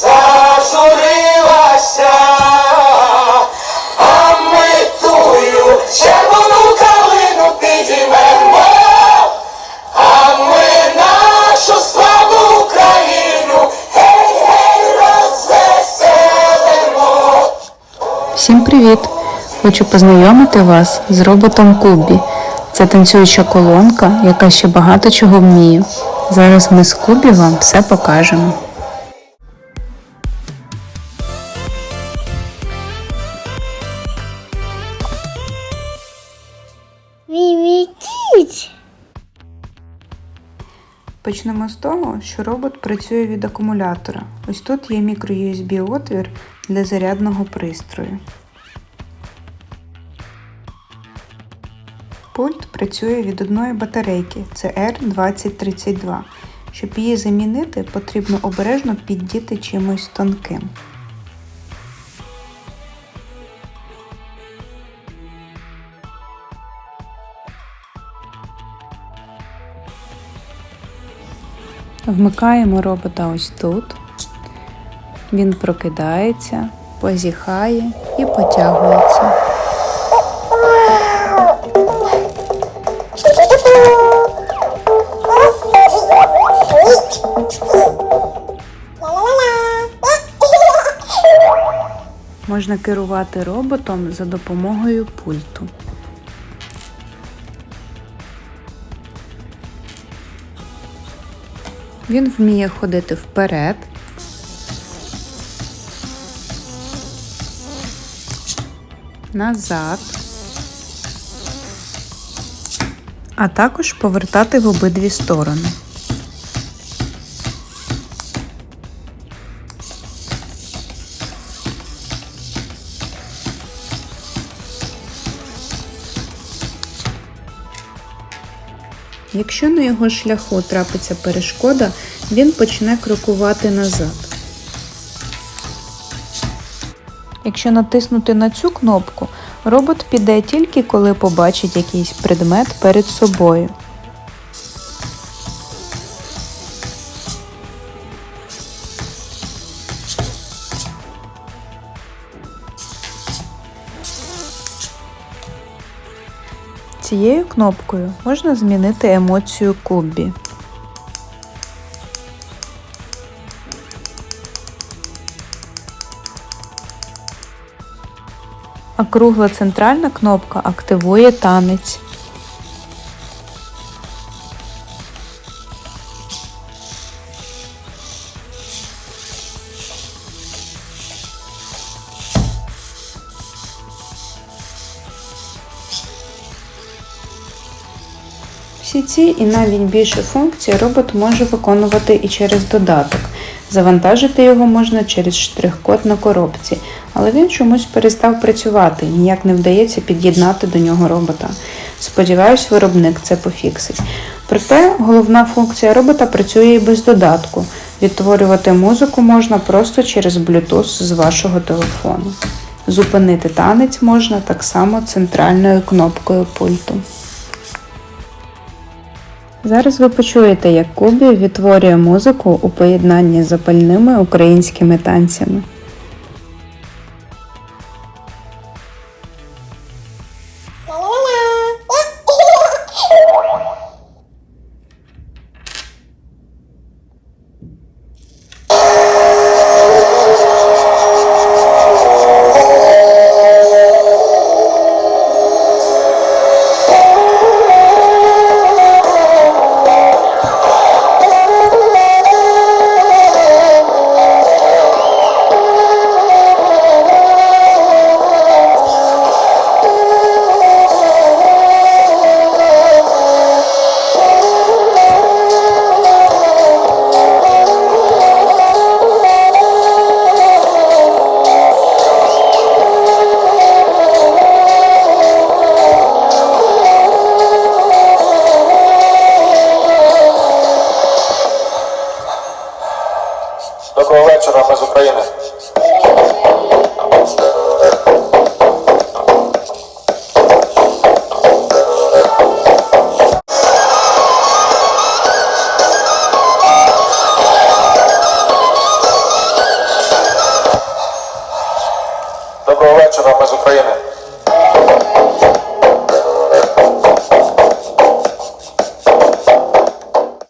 зажурилася, а ми тую червону калину підіймемо, а ми нашу славу Україну гей, гей, розвеселимо. Всім привіт! Хочу познайомити вас з роботом Кубі. Це танцююча колонка, яка ще багато чого вміє. Зараз ми з Кубі вам все покажемо. Почнемо з того, що робот працює від акумулятора. Ось тут є мікро-USB отвір для зарядного пристрою. Пульт працює від одної батарейки це R2032. Щоб її замінити, потрібно обережно піддіти чимось тонким. Вмикаємо робота ось тут. Він прокидається, позіхає і потягується. Можна керувати роботом за допомогою пульту. Він вміє ходити вперед. Назад. А також повертати в обидві сторони. Якщо на його шляху трапиться перешкода, він почне крокувати назад. Якщо натиснути на цю кнопку, робот піде тільки коли побачить якийсь предмет перед собою. Цією кнопкою можна змінити емоцію Кубі. А кругла центральна кнопка активує танець. Всі ці і навіть більше функцій робот може виконувати і через додаток. Завантажити його можна через штрих-код на коробці, але він чомусь перестав працювати, ніяк не вдається під'єднати до нього робота. Сподіваюсь, виробник це пофіксить. Проте головна функція робота працює і без додатку. Відтворювати музику можна просто через Bluetooth з вашого телефону. Зупинити танець можна так само центральною кнопкою пульту. Зараз ви почуєте, як Кубі відтворює музику у поєднанні з запальними українськими танцями. Доброго вечора, ми з України. Доброго вечора, ми з України.